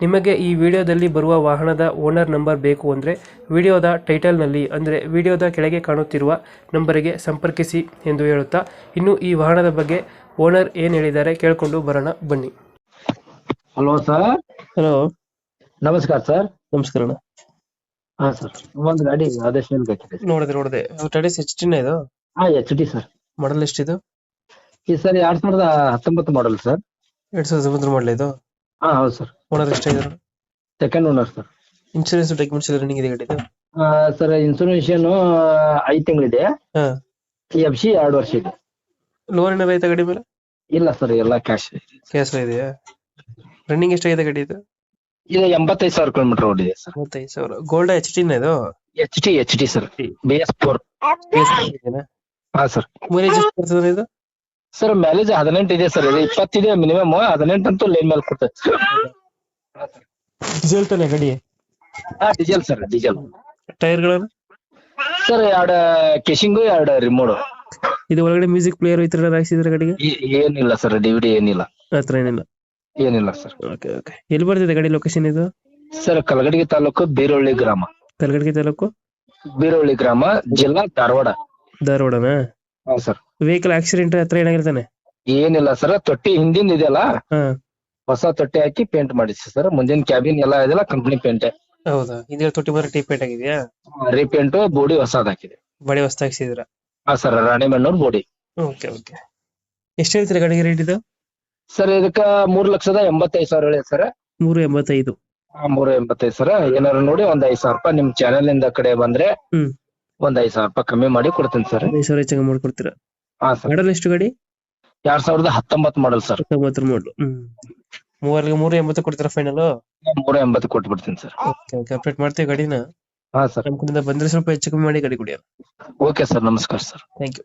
ನಿಮಗೆ ಈ ವಿಡಿಯೋದಲ್ಲಿ ಬರುವ ವಾಹನದ ಓನರ್ ನಂಬರ್ ಬೇಕು ಅಂದರೆ ವಿಡಿಯೋದ ಟೈಟಲ್ನಲ್ಲಿ ಅಂದರೆ ವಿಡಿಯೋದ ಕೆಳಗೆ ಕಾಣುತ್ತಿರುವ ನಂಬರಿಗೆ ಸಂಪರ್ಕಿಸಿ ಎಂದು ಹೇಳುತ್ತಾ ಇನ್ನು ಈ ವಾಹನದ ಬಗ್ಗೆ ಓನರ್ ಏನು ಹೇಳಿದ್ದಾರೆ ಕೇಳಿಕೊಂಡು ಬರೋಣ ಬನ್ನಿ. Hello sir. ಹಲೋ. ನಮಸ್ಕಾರ ಸರ್. ನಮಸ್ಕಾರ ಹಾ ಸರ್ ಒಂದು ಗಾಡಿ ಬೇಕಿದೆ ನೋಡಿದೆ ನೋಡಿದೆ. ಟಡೀಸ್ ಎಚ್ ಟಿನ ಇದು? ಹಾ ಎಚ್ ಡಿ ಸರ್. ಮಾಡಲ್ ಎಷ್ಟಿದು ಈ ಸರ್ ಎರಡ್ ಸಾವಿರದ ಹತ್ತೊಂಬತ್ತು ಮಾಡಲ್ ಸರ್. ಎರಡ್ ಸಾವಿರದ ಹತ್ತೊಂಬತ್ತರ ಮಾಡಲ್ ಇದು? ಹಾ ಹೌದು sir. Owner ಎಷ್ಟಾಗಿದ್ದಾರೆ second owner sir insurance documents running ಇದೆ ಗಾಡಿದು ಸರ್ ಇನ್ಸೂರೆನ್ಸ್ ಐದ್ ತಿಂಗಳಿದೆ. ಹಾ. ಎಫ್ ಸಿ ಎರಡು ವರ್ಷ ಇದೆ. ಲೋನ್ ಏನಾರ ಐತೆ ಗಾಡಿ ಮೇಲೆ? ಇಲ್ಲ ಸರ್ ಎಲ್ಲ ಕ್ಯಾಶ್ ಕ್ಯಾಶ್ ಇದೆಯಾ? ರನ್ನಿಂಗ್ ಎಷ್ಟಾಗಿದೆ ಗಾಡಿ ಇದು? ಇದು ಎಂಬತ್ತೈದು ಸಾವಿರ ಕಿಲೋಮೀಟರ್ ಓಡಿದೆ ಸರ್ ಮೂವತ್ತೈದು ಸಾವಿರ. ಗೋಲ್ಡ್ ಎಚ್ ಟಿನ ಇದು? H T H T sir B S four ಹಾ ಸರ್ ಮೈಲೇಜ್ ಎಷ್ಟು ಬರ್ತದೆ ಇದು? ಸರ್ ಮ್ಯಾಲೇಜ್ ಹದಿನೆಂಟು ಇದೆ ಸರ್ ಇದು ಇಪ್ಪತ್ತಿದೆ ಮಿನಿಮಮ್ ಹದಿನೆಂಟು ಅಂತೂ ಲೈನ್ ಮೇಲೆ ಕೊಡ್ತದೆ. ಡೀಸೆಲ್ ತಾನೆ ಗಡಿ. ಹಾ ಡೀಸೆಲ್ ಸರ್ ಡೀಸೆಲ್ ಟೈರ್ಗಳನ್ನು ಸರ್ ಎರಡು ಕೇಶಿಂಗು ಎರಡು ರಿಮೋಟ್ ಇದು ಒಳಗಡೆ ಮ್ಯೂಸಿಕ್ ಪ್ಲೇಯರ್ ಈ ತರ ಹಾಕ್ಸಿದ್ರೆ ಗಾಡಿಗೆ? ಏನಿಲ್ಲ ಸರ್ ಡಿವಿಡಿ ಏನಿಲ್ಲ. ಹತ್ರ ಏನಿಲ್ಲ. ಏನಿಲ್ಲ ಸರ್ ಓಕೆ ಓಕೆ ಎಲ್ಲಿ ಬರ್ತಿದೆ ಗಾಡಿ ಲೊಕೇಶನ್ ಇದು? ಸರ್ ಕಲಗಡಿಗೆ ತಾಲೂಕು ಬೀರೊಳ್ಳಿ ಗ್ರಾಮ. ಕಲಗಡಿಗೆ ತಾಲೂಕು? ಬೀರೊಳ್ಳಿ ಗ್ರಾಮ ಜಿಲ್ಲಾ ಧಾರವಾಡ. ಧಾರವಾಡನಾ? ಹಾ ಸರ್ ವೆಹಿಕಲ್ ಆಕ್ಸಿಡೆಂಟ್ ಹತ್ರ ಏನಾಗಿರ್ತಾನೆ? ಏನಿಲ್ಲ ಸರ್ ತೊಟ್ಟಿ ಹಿಂದಿನ ಇದೆಯಲ್ಲ? ಹಾ. ಹೊಸ ತೊಟ್ಟಿ ಹಾಕಿ ಪೇಂಟ್ ಮಾಡಿಸಿ ಸರ್ ಮುಂದಿನ ಕ್ಯಾಬಿನ್ ಎಲ್ಲ ಇದೆಲ್ಲ ಕಂಪನಿ ಪೇಂಟ್ ಹೌದಾ? ಇದೆ ತೊಟ್ಟಿ ಬರೋ ಟೀ ಪೇಂಟ್ ಆಗಿದೆಯಾ ರೀಪೇಂಟ್ ಬೋಡಿ ಹೊಸದ್ ಹಾಕಿದೆ. ಬಡಿ ಹೊಸ್ತ ಹಾಕ್ಸಿದ್ರ? ಹಾ sir Ranebennur body okay okay. ಎಷ್ಟು ಹೇಳ್ತೀರಾ ಗಾಡಿಗೆ ರೇಟ್ ಇದು? ಸರ್ ಇದಕ್ಕ ಮೂರ್ ಲಕ್ಷದ ಎಂಬತ್ತೈದು ಸಾವಿರ ಹೇಳಿ ಸರ್ ಮೂರು ಎಂಬತ್ತೈದು. ಮೂರ ಎಂಬತ್ತೈದು ಸರ್ ಏನಾರು ನೋಡಿ ಒಂದ್ ಐದ್ ಸಾವಿರ ರೂಪಾಯಿ ನಿಮ್ ಚಾನೆಲ್ ಇಂದ ಕಡೆ ಬಂದ್ರೆ ಹ್ಮ್. ಒಂದ್ ಐದ್ ಸಾವಿರ ರೂಪಾಯಿ ಕಮ್ಮಿ ಮಾಡಿ ಕೊಡ್ತೀನಿ ಸರ್ ಐದು ಸಾವಿರ ಮಾಡ್ಕೊಡ್ತೀರಾ? ಹಾ ಸರ್ ಮಾಡಲ್ ಎಷ್ಟು ಗಾಡಿ? ಎರಡ್ ಸಾವಿರದ ಹತ್ತೊಂಬತ್ತು ಮಾಡಲ್ ಸರ್ ತೊಂಬತ್ತರ ಮಾಡಲು ಮೂವರಿಗೆ ಮೂರು ಎಂಬತ್ತು ಕೊಡ್ತೀರಾ ಫೈನಲ್ ಮೂರ ಎಂಬತ್ತು ಕೊಟ್ಬಿಡ್ತೀನಿ ಸರ್ ಓಕೆ ಓಕೆ ಅಪ್ಡೇಟ್ ಮಾಡ್ತೀವಿ ಗಾಡಿನ. ಹಾ ಸರ್ ನಮ್ ಕಡೆಯಿಂದ ಬಂದ್ರೆ ಸ್ವಲ್ಪ ಹೆಚ್ಚು ಕಮ್ಮಿ ಮಾಡಿ ಗಾಡಿ ಕುಡಿಯೋಣ ಓಕೆ ಸರ್ ನಮಸ್ಕಾರ ಸರ್ ಥ್ಯಾಂಕ್ ಯು